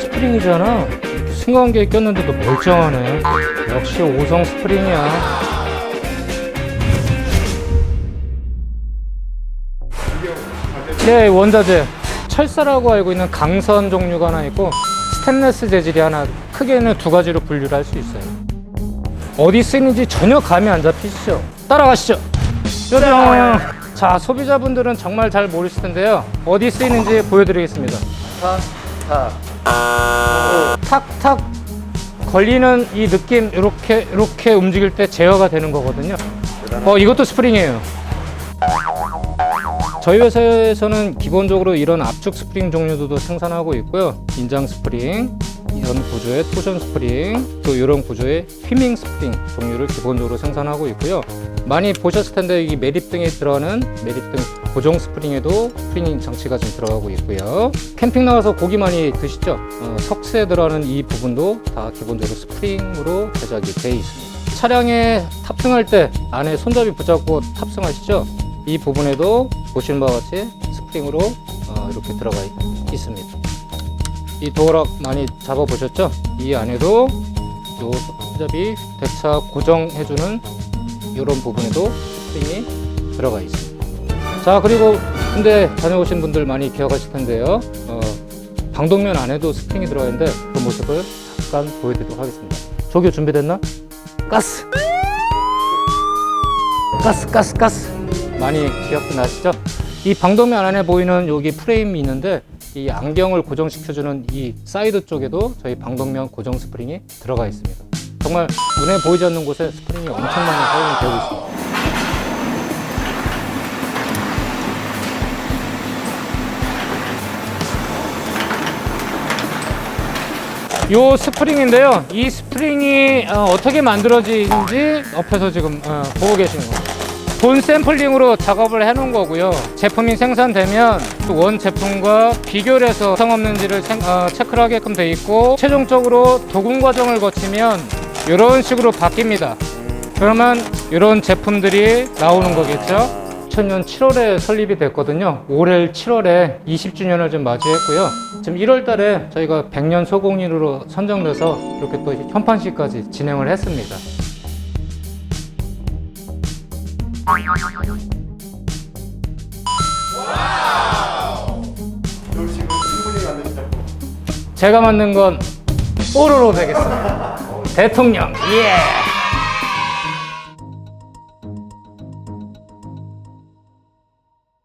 스프링이잖아. 승강기에 꼈는데도 멀쩡하네. 역시 오성 스프링이야. 네, 원자재. 철사라고 알고 있는 강선 종류가 하나 있고 스테인레스 재질이 하나 크게는 두 가지로 분류를 할 수 있어요. 어디 쓰이는지 전혀 감이 안 잡히시죠? 따라가시죠. 짜잔. 자, 소비자분들은 정말 잘 모르실 텐데요. 어디 쓰이는지 보여드리겠습니다. 탁탁 걸리는 이 느낌 이렇게 이렇게 움직일 때 제어가 되는 거거든요. 어 이것도 스프링이에요. 저희 회사에서는 기본적으로 이런 압축 스프링 종류도 생산하고 있고요. 인장 스프링, 이런 구조의 토션 스프링, 또 이런 구조의 휘밍 스프링 종류를 기본적으로 생산하고 있고요. 많이 보셨을 텐데 이 매립등에 들어가는 매립등 고정 스프링에도 스프링 장치가 좀 들어가고 있고요. 캠핑 나가서 고기 많이 드시죠? 어, 석쇠에 들어가는 이 부분도 다 기본적으로 스프링으로 제작이 되어 있습니다. 차량에 탑승할 때 안에 손잡이 붙잡고 탑승하시죠? 이 부분에도 보시는 바와 같이 스프링으로 어, 이렇게 들어가 있- 있습니다. 이 도어락 많이 잡아 보셨죠? 이 안에도 요 손잡이 대차 고정해주는 이런 부분에도 스프링이 들어가 있습니다. 자 그리고 군대 다녀오신 분들 많이 기억하실 텐데요. 어, 방독면 안에도 스프링이 들어가 있는데 그 모습을 잠깐 보여드리도록 하겠습니다. 조교 준비됐나? 가스! 가스 가스 가스 많이 기억 나시죠? 이 방독면 안에 보이는 여기 프레임이 있는데 이 안경을 고정시켜주는 이 사이드 쪽에도 저희 방독면 고정 스프링이 들어가 있습니다. 정말 눈에 보이지 않는 곳에 스프링이 엄청 많이 사용이 되고 있습니다. 요 스프링인데요. 이 스프링이 어, 떻게 만들어지는지 옆에서 지금 어, 보고 계시는 거예요. 본 샘플링으로 작업을 해놓은 거고요. 제품이 생산되면 그원 제품과 비교를 해서 성 없는지를 생- 어, 체크를 하게끔 돼 있고 최종적으로 도금 과정을 거치면 이런 식으로 바뀝니다. 그러면 이런 제품들이 나오는 거겠죠. 2000년 7월에 설립이 됐거든요. 올해 7월에 20주년을 좀 맞이했고요. 지금 1월 달에 저희가 100년 소공인으로 선정돼서 이렇게 또 현판식까지 진행을 했습니다. 제가 만든 건 뽀로로 되겠습니다. 대통령, 예!